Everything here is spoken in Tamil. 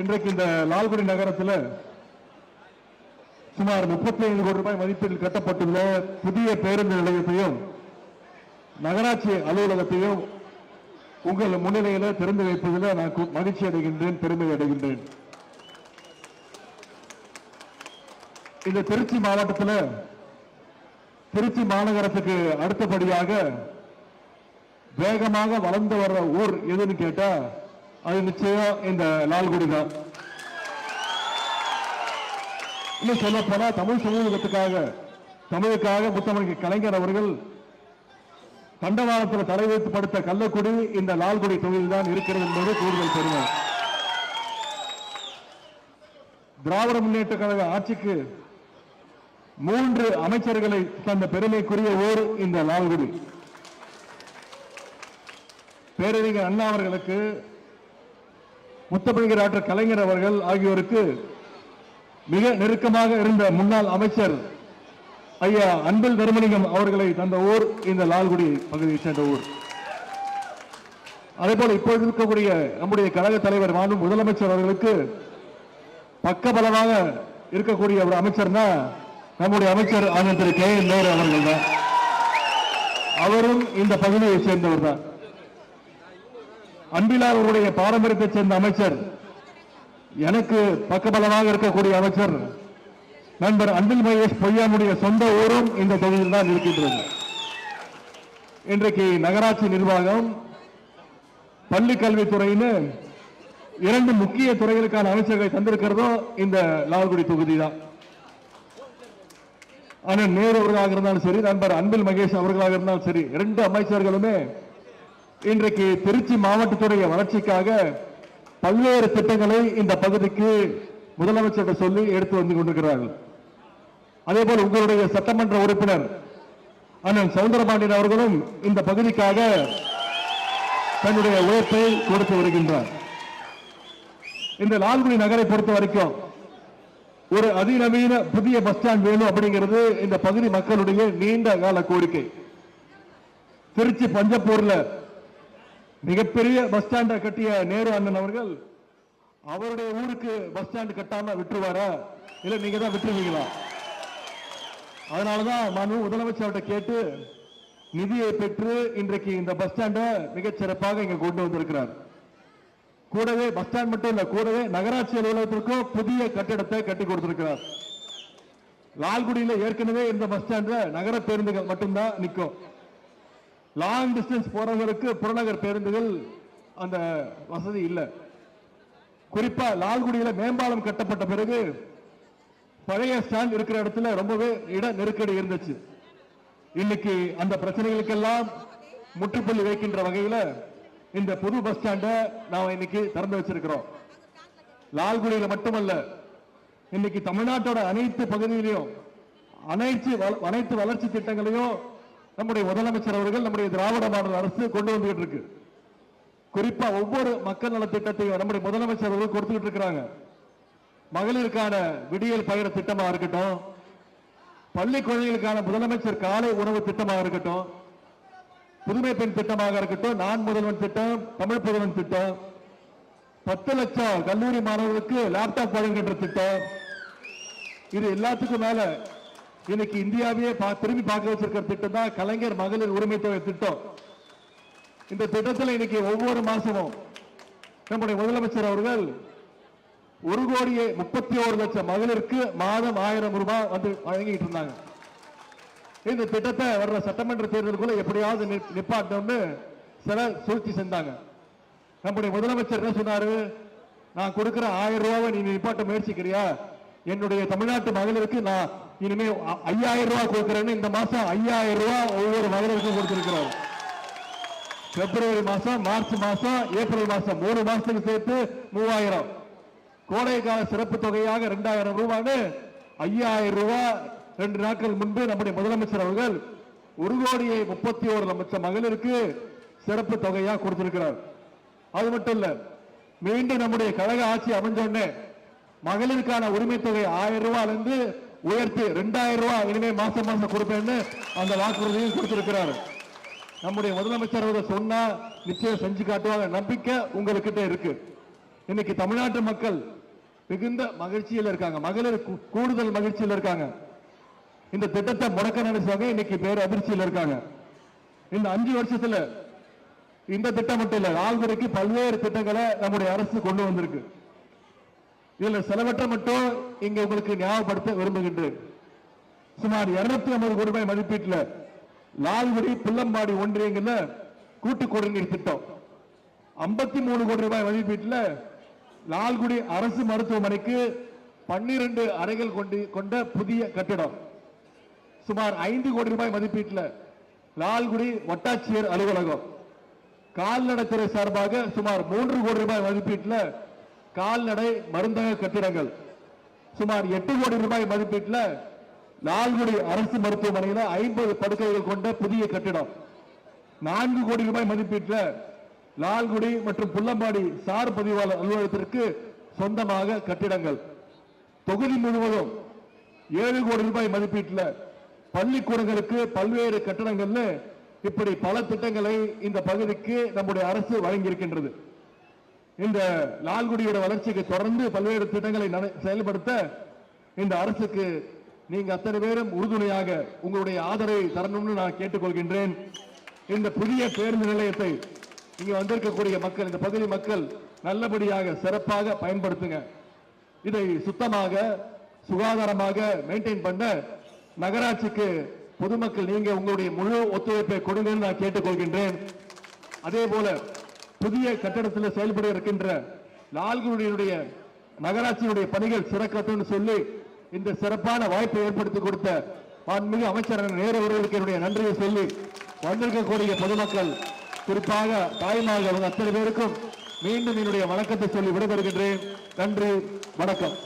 இன்றைக்கு இந்த லால்குடி நகரத்தில் சுமார் முப்பத்தி ஐந்து கோடி ரூபாய் மதிப்பீட்டில் கட்டப்பட்டுள்ள புதிய பேருந்து நிலையத்தையும் நகராட்சி அலுவலகத்தையும் உங்கள் முன்னிலையில திறந்து வைப்பதில் நான் மகிழ்ச்சி அடைகின்றேன் பெருமை அடைகின்றேன். இந்த திருச்சி மாவட்டத்தில் திருச்சி மாநகரத்துக்கு அடுத்தபடியாக வேகமாக வளர்ந்து வர்ற ஊர் எதுன்னு கேட்டால் அது நிச்சயம் இந்த லால்குடி தான் இன்னும் சொல்ல போனா தமிழ் சமூகத்துக்காக தமிழுக்காக முத்தமிழ் கலைஞர் அவர்கள் தண்டவாளத்தில் தலை வைத்து படுத்த கள்ளக்குடி இந்த லால்குடி தொகுதியில் தான் இருக்கிறது என்பது கூடுதல் பெருமை. திராவிட முன்னேற்ற கழக ஆட்சிக்கு மூன்று அமைச்சர்களை தந்த பெருமைக்குரிய ஊர் இந்த லால்குடி. பேரறிஞர் அண்ணா அவர்களுக்கு முத்தமிழர் டாக்டர் கலைஞர் அவர்கள் ஆகியோருக்கு மிக நெருக்கமாக இருந்த முன்னாள் அமைச்சர் ஐயா அன்பில் தர்மலிங்கம் அவர்களை தந்த ஊர் இந்த லால்குடி பகுதியைச் சேர்ந்த ஊர். அதே போல இப்பொழுது இருக்கக்கூடிய நம்முடைய கழக தலைவர் மாண்பு முதலமைச்சர் அவர்களுக்கு பக்கபலமாக இருக்கக்கூடிய ஒரு அமைச்சர்னா நம்முடைய அமைச்சர் ஆனந்த் திரு கே என் அவர்கள் தான். அவரும் இந்த பகுதியை சேர்ந்தவர் தான். அன்பிலார் அவருடைய பாரம்பரியத்தைச் சேர்ந்த அமைச்சர் எனக்கு பக்கபலமாக இருக்கக்கூடிய அமைச்சர் நண்பர் அன்பில் மகேஷ் பொய்யாமுடைய சொந்த ஊரும் இந்த தொகுதியில் தான் இருக்கின்றது. இன்றைக்கு நகராட்சி நிர்வாகம் பள்ளி கல்வித்துறைன்னு இரண்டு முக்கிய துறைகளுக்கான அமைச்சர்களை தந்திருக்கிறதோ இந்த லால்குடி தொகுதி தான். ஆனால் நேரு அவர்களாக இருந்தாலும் சரி நண்பர் அன்பில் மகேஷ் அவர்களாக இருந்தாலும் சரி இரண்டு அமைச்சர்களுமே இன்றைக்கு திருச்சி மாவட்டத்துடைய வளர்ச்சிக்காக பல்வேறு திட்டங்களை இந்த பகுதிக்கு முதலமைச்சர் சொல்லி எடுத்து வந்து கொண்டிருக்கிறார்கள். அதே போல உங்களுடைய சட்டமன்ற உறுப்பினர் அண்ணன் சவுந்தரபாண்டியன் அவர்களும் இந்த பகுதிக்காக தன்னுடைய உழைப்பை கொடுத்து வருகின்றார். இந்த லால்குடி நகரை பொறுத்த வரைக்கும் ஒரு அதிநவீன புதிய பஸ் ஸ்டாண்ட் வேணும் அப்படிங்கிறது இந்த பகுதி மக்களுடைய நீண்ட கால கோரிக்கை. திருச்சி பஞ்சப்பூர்ல மிகப்பெரிய பஸ் ஸ்டாண்டை கட்டிய நேரு அண்ணன் அவர்கள் அவருடைய ஊருக்கு பஸ் ஸ்டாண்ட் கட்டாம விட்டுருவாரா? இல்ல நீங்க தான் விட்டுருவீங்களா? அதனாலதான் மனு முதலமைச்சர்கிட்ட கேட்டு நிதியை பெற்று இன்றைக்கு இந்த பஸ் ஸ்டாண்டை மிகச் சிறப்பாக இங்க கொண்டு வந்திருக்கிறார். கூடவே பஸ் ஸ்டாண்ட் மட்டும் இல்ல கூடவே நகராட்சி அலுவலகத்திற்கும் புதிய கட்டிடத்தை கட்டி கொடுத்திருக்கிறார். லால்குடியில ஏற்கனவே இந்த பஸ் ஸ்டாண்ட்ல நகர பேருந்துகள் மட்டும்தான் நிற்கும். லாங் டிஸ்டன்ஸ் போகிறவங்களுக்கு புறநகர் பேருந்துகள் அந்த வசதி இல்லை. குறிப்பாக லால்குடியில் மேம்பாலம் கட்டப்பட்ட பிறகு பழைய ஸ்டாண்ட் இருக்கிற இடத்துல ரொம்பவே இட நெருக்கடி இருந்துச்சு. இன்னைக்கு அந்த பிரச்சனைகளுக்கெல்லாம் முற்றுப்புள்ளி வைக்கின்ற வகையில் இந்த புது பஸ் ஸ்டாண்டை நாம் இன்னைக்கு திறந்து வச்சிருக்கிறோம். லால்குடியில் மட்டுமல்ல இன்னைக்கு தமிழ்நாட்டோட அனைத்து பகுதியிலையும் அனைத்து வள- அனைத்து வளர்ச்சி திட்டங்களையும் நம்முடைய முதலமைச்சர் அவர்கள் நம்முடைய திராவிட மாடல் அரசு கொண்டு வந்துகிட்டு இருக்கு. குறிப்பா ஒவ்வொரு மக்கள் நல திட்டத்தையும் நம்முடைய முதலமைச்சர் அவர்கள் கொடுத்துக்கிட்டு இருக்கிறாங்க. மகளிருக்கான விடியல் பயிர திட்டமா இருக்கட்டும் பள்ளி குழந்தைகளுக்கான முதலமைச்சர் காலை உணவு திட்டமாக இருக்கட்டும் புதுமை பெண் திட்டமாக இருக்கட்டும் நான் முதல்வன் திட்டம் தமிழ் புதல்வன் திட்டம் பத்து லட்சம் கல்லூரி மாணவர்களுக்கு லேப்டாப் வழங்குகின்ற திட்டம். இது எல்லாத்துக்கும் மேல இன்னைக்கு இந்தியாவையே பா- திரும்பி பார்க்க வச்சிருக்கிற திட்டம் தான் கலைஞர் மகளிர் உரிமை தொகை திட்டம். இந்த திட்டத்தில் இன்னைக்கு ஒவ்வொரு மாசமும் நம்முடைய முதலமைச்சர் அவர்கள் ஒரு கோடியே முப்பத்தி ஒரு லட்சம் மகளிருக்கு மாதம் ஆயிரம் ரூபாய் வந்து வழங்கிட்டு இருந்தாங்க. இந்த திட்டத்தை வர்ற சட்டமன்ற தேர்தலுக்குள்ள எப்படியாவது நி- நிப்பாட்டணும்னு சில சூழ்ச்சி செஞ்சாங்க. நம்முடைய முதலமைச்சர் என்ன சொன்னாரு? நான் கொடுக்கிற ஆயிரம் ரூபாவை நீ நிப்பாட்ட முயற்சிக்கிறியா? என்னுடைய தமிழ்நாட்டு மகளிருக்கு நான் இனிமே ஐயாயிரம் ரூபாய் கொடுக்கிறேன்னு இந்த மாசம் ஐயாயிரம் ரூபாய் ஒவ்வொரு மகளிருக்கும் கொடுத்திருக்கிறார். பிப்ரவரி மாசம் மார்ச் மாசம் ஏப்ரல் மாசம் மூணு மாசத்துக்கு சேர்த்து மூவாயிரம். கோடை கால சிறப்பு தொகையாக இரண்டாயிரம் ரூபான்னு ஐயாயிரம் ரூபாய் ரெண்டு நாட்கள் முன்பு நம்முடைய முதலமைச்சர் அவர்கள் ஒரு கோடியே முப்பத்தி ஒரு லட்சம் மகளிருக்கு சிறப்பு தொகையாக கொடுத்திருக்கிறார். அது மட்டும் இல்ல மீண்டும் நம்முடைய கழக ஆட்சி அமைஞ்சோடனே மகளிருக்கான உரிமை தொகை ஆயிரம் ரூபாயிலிருந்து உயர்த்தி ரெண்டாயிரம் ரூபாய் இனிமே மாசம் மாசம் கொடுப்பேன்னு அந்த வாக்குறுதியும் கொடுத்திருக்கிறார். நம்முடைய முதலமைச்சர் அவர்கள் சொன்னா நிச்சயம் செஞ்சு காட்டுவாங்க. நம்பிக்கை உங்ககிட்ட இருக்கு. இன்னைக்கு தமிழ்நாட்டு மக்கள் மிகுந்த மகிழ்ச்சியில் இருக்காங்க. மகளிர் கூடுதல் மகிழ்ச்சியில் இருக்காங்க. இந்த திட்டத்தை முடக்க நினைச்சாங்க இன்னைக்கு பேர் அதிர்ச்சியில் இருக்காங்க. இந்த அஞ்சு வருஷத்துல இந்த திட்டம் மட்டும் இல்ல ஆள்துறைக்கு பல்வேறு திட்டங்களை நம்முடைய அரசு கொண்டு வந்திருக்கு. இதுல செலவற்ற மட்டும் இங்க உங்களுக்கு ஞாபகப்படுத்த விரும்புகின்றேன். சுமார் 250 ஐம்பது கோடி ரூபாய் மதிப்பீட்டுல லால்குடி புல்லம்பாடி ஒன்றியங்கள்ல கூட்டு குடிநீர் திட்டம் 53 மூணு கோடி ரூபாய் மதிப்பீட்டுல லால்குடி அரசு மருத்துவமனைக்கு 12 அறைகள் கொண்டு கொண்ட புதிய கட்டிடம். சுமார் ஐந்து கோடி ரூபாய் மதிப்பீட்டில் லால்குடி வட்டாட்சியர் அலுவலகம். கால்நடைத்துறை சார்பாக சுமார் மூன்று கோடி ரூபாய் மதிப்பீட்டில் கால்நடை மருந்தக கட்டிடங்கள். சுமார் எட்டு கோடி ரூபாய் மதிப்பீட்டில் லால்குடி அரசு மருத்துவமனையில் ஐம்பது படுக்கைகள் கொண்ட புதிய கட்டிடம். நான்கு கோடி ரூபாய் மதிப்பீட்டில் லால்குடி மற்றும் புல்லம்பாடி சார் பதிவாளர் அலுவலகத்திற்கு சொந்தமாக கட்டிடங்கள். தொகுதி முழுவதும் ஏழு கோடி ரூபாய் மதிப்பீட்டில் பள்ளிக்கூடங்களுக்கு பல்வேறு கட்டிடங்கள்னு இப்படி பல திட்டங்களை இந்த பகுதிக்கு நம்முடைய அரசு வழங்கியிருக்கின்றது. இந்த லால்குடியோட வளர்ச்சிக்கு தொடர்ந்து பல்வேறு திட்டங்களை செயல்படுத்த இந்த அரசுக்கு நீங்க அத்தனை பேரும் உறுதுணையாக உங்களுடைய ஆதரவை தரணும்னு நான் கேட்டுக்கொள்கின்றேன். இந்த புதிய பேருந்து நிலையத்தை இங்க வந்திருக்கக்கூடிய மக்கள் இந்த பகுதி மக்கள் நல்லபடியாக சிறப்பாக பயன்படுத்துங்க. இதை சுத்தமாக சுகாதாரமாக மெயின்டைன் பண்ண நகராட்சிக்கு பொதுமக்கள் நீங்க உங்களுடைய முழு ஒத்துழைப்பை கொடுங்கன்னு நான் கேட்டுக்கொள்கின்றேன். அதே போல புதிய கட்டடத்தில் செயல்பட இருக்கின்ற லால்குடியினுடைய நகராட்சியினுடைய பணிகள் சிறக்கத்துன்னு சொல்லி இந்த சிறப்பான வாய்ப்பை ஏற்படுத்தி கொடுத்த மாண்புமிகு அமைச்சர் நேரு அவர்களுக்கு என்னுடைய நன்றியை சொல்லி வந்திருக்கக்கூடிய பொதுமக்கள் குறிப்பாக தாய்மார்கள் அவங்க அத்தனை பேருக்கும் மீண்டும் என்னுடைய வணக்கத்தை சொல்லி விடைபெறுகின்றேன். நன்றி வணக்கம்.